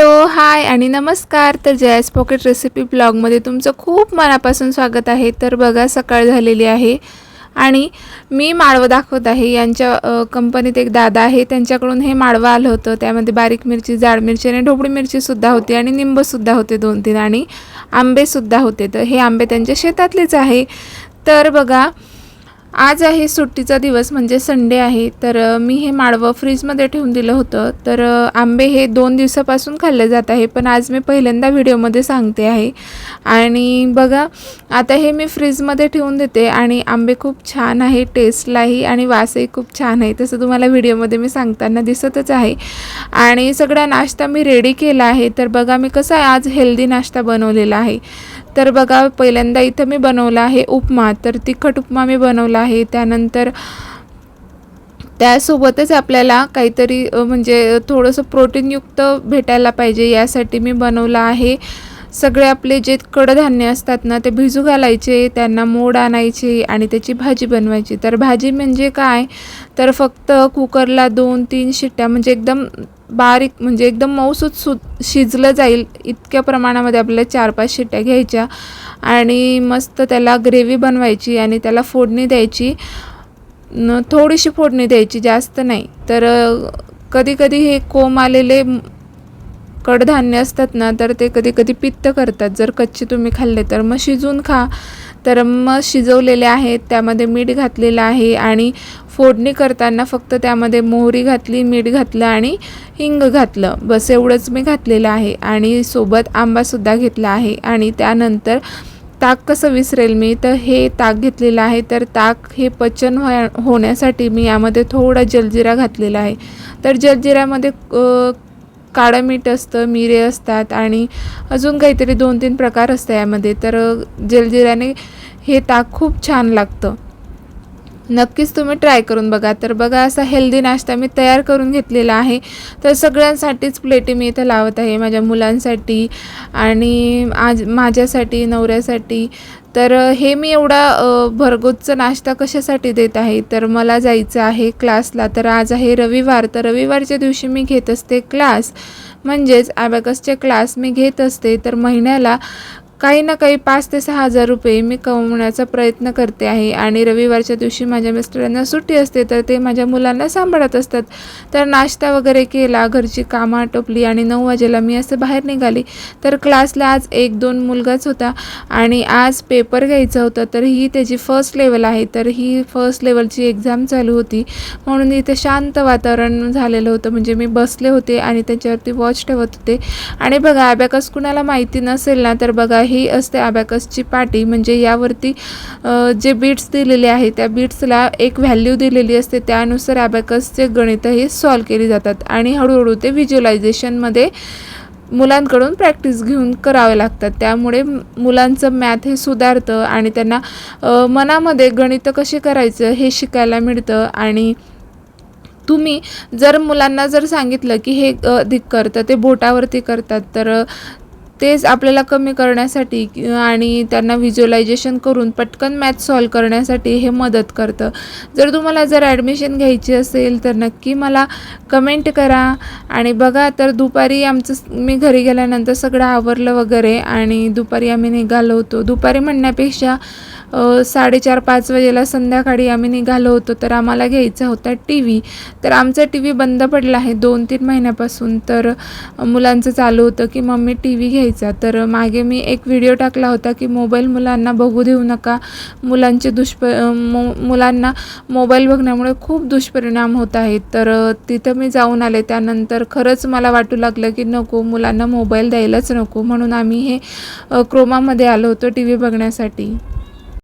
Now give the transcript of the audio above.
Hello hi आणि नमस्कार. तर जयास पॉकेट रेसिपी ब्लॉगमध्ये तुमचं खूप मनापासून स्वागत आहे. तर बघा सकाळ झालेली आहे आणि मी माळवं दाखवत आहे. यांच्या कंपनीत एक दादा आहे. त्यांच्याकडून हे माळवं आलं होतं. त्यामध्ये बारीक मिरची जाड मिरची आणि ढोबळी मिरचीसुद्धा होती आणि निंबसुद्धा होते दोन तीन आणि आंबेसुद्धा होते. तर हे आंबे त्यांच्या शेतातलेच आहे. तर बघा आज आहे सुट्टीचा दिवस म्हणजे संडे आहे. तर मी हे माळवं फ्रीजमध्ये ठेवून दिलं होतं. तर आंबे हे दोन दिवसापासून खाल्ले जात आहे पण आज मी पहिल्यांदा व्हिडिओमध्ये सांगते आहे. आणि बघा आता हे मी फ्रीजमध्ये ठेवून देते आणि आंबे खूप छान आहे टेस्टलाही आणि वासही खूप छान आहे तसं तुम्हाला व्हिडिओमध्ये मी सांगताना दिसतच आहे. आणि सगळा नाश्ता मी रेडी केला आहे. तर बघा मी कसा आज हेल्दी नाश्ता बनवलेला आहे. तर बघा पहिल्यांदा इथं मी बनवला आहे उपमा. तर तिखट उपमा मी बनवला आहे. त्यानंतर त्यासोबतच आपल्याला काहीतरी म्हणजे थोडंसं प्रोटीनयुक्त भेटायला पाहिजे यासाठी मी बनवलं आहे. सगळे आपले जे कडधान्य असतात ना ते भिजू घालायचे त्यांना मोड आणायचे आणि त्याची भाजी बनवायची. तर भाजी म्हणजे काय? तर फक्त कुकरला दोन तीन शिट्ट्या म्हणजे एकदम बारीक म्हणजे एकदम मऊसूत सु शिजलं जाईल इतक्या प्रमाणामध्ये आपल्याला चार पाच शिट्ट्या घ्यायच्या आणि मस्त त्याला ग्रेव्ही बनवायची आणि त्याला फोडणी द्यायची. थोडीशी फोडणी द्यायची जास्त नाही. तर कधीकधी हे कोंब आलेले कडधान्य असतात ना तर ते कधी कधी पित्त करतात. जर कच्चे तुम्ही खाल्ले तर मग शिजून खा. तर मग शिजवलेले आहेत त्यामध्ये मीठ घातलेलं आहे आणि फोडणी करताना फक्त त्यामध्ये मोहरी घातली मीठ घातलं आणि हिंग घातलं. बस एवढंच मी घातलेलं आहे आणि सोबत आंबासुद्धा घेतला आहे आणि त्यानंतर ताक कसं विसरेल मी? तर हे ताक घेतलेलं आहे. तर ताक हे पचन व्हाय होण्यासाठी मी यामध्ये थोडा जलजिरा घातलेला आहे. तर जलजिऱ्यामध्ये काळं मीठ असतं मिरे असतात आणि अजून काहीतरी दोन तीन प्रकार असतं यामध्ये. तर जलजिऱ्याने हे ताक खूप छान लागतं. नक्कीच तुम्ही ट्राय करून बघा. तर बघा असा हेल्दी नाश्ता मी तयार करून घेतलेला आहे. तर सगळ्यांसाठीच प्लेटी मी इथं लावत आहे माझ्या मुलांसाठी आणि आज माझ्यासाठी नवऱ्यासाठी. तर हे मी एवढा अ, भरगोतचा नाश्ता कशासाठी देत आहे? तर मला जायचं आहे क्लासला तर आज आहे रविवार. तर रविवारच्या दिवशी मी घेत असते क्लास म्हणजेच ॲबॅकसचे क्लास मी घेत असते. तर महिन्याला काही ना काही पाच ते सहा हजार रुपये मी कमवण्याचा प्रयत्न करते आहे. आणि रविवारच्या दिवशी माझ्या मिस्टरांना सुट्टी असते तर ते माझ्या मुलांना सांभाळत असतात. तर नाश्ता वगैरे केला घरची कामं आटोपली आणि नऊ वाजेला मी असं बाहेर निघाली. तर क्लासला आज एक दोन मुलगाच होता आणि आज पेपर घ्यायचा होता तर ही त्याची फर्स्ट लेवल आहे. तर ही फर्स्ट लेवलची एक्झाम चालू होती. म्हणून इथे शांत वातावरण झालेलं होतं. म्हणजे मी बसले होते आणि त्याच्यावरती वॉच ठेवत होते. आणि बघा ॲबॅकस कुणाला माहिती नसेल ना तर बघा ही असते ॲबॅकसची पाटी. म्हणजे यावरती जे बीट्स दिलेले आहे त्या बीट्सला एक व्हॅल्यू दिलेली असते. त्यानुसार ॲबॅकसचे गणितही सॉल्व केली जातात. आणि हळूहळू ते व्हिज्युअलायझेशनमध्ये मुलांकडून प्रॅक्टिस घेऊन करावे लागतात. त्यामुळे मुलांचं मॅथ हे सुधारतं आणि त्यांना मनामध्ये गणितं कशी करायचं हे शिकायला मिळतं. आणि तुम्ही जर मुलांना जर सांगितलं की हे अधिक करतं ते बोटावरती करतात तर तेच आपल्याला कमी करण्यासाठी आणि त्यांना व्हिज्युअलायझेशन करून पटकन मॅथ सॉल्व करण्यासाठी हे मदत करतं. जर तुम्हाला जर ॲडमिशन घ्यायची असेल तर नक्की मला कमेंट करा आणि बघा तर दुपारी आमचं मी घरी गेल्यानंतर सगळं आवरलं वगैरे आणि दुपारी आम्ही निघालो होतो. दुपारी म्हणण्यापेक्षा साडेचार पाच वाजेला संध्याकाळी आम्ही निघालो होतो तर आम्हाला घ्यायचा होता टी व्ही तर आमचा टी व्ही बंद पडला आहे दोन तीन महिन्यापासून. तर मुलांचं चालू होतं की मम्मी टी व्ही घ्यायचा तर मागे मी एक व्हिडिओ टाकला होता की मोबाईल मुलांना बघू देऊ नका. मुलांचे दुष्प मु मुलांना मोबाईल बघण्यामुळे खूप दुष्परिणाम होत आहेत. तर तिथं मी जाऊन आले. त्यानंतर खरंच मला वाटू लागलं की नको मुलांना मोबाईल द्यायलाच नको. म्हणून आम्ही हे क्रोमामध्ये आलो होतो टी व्ही बघण्यासाठी.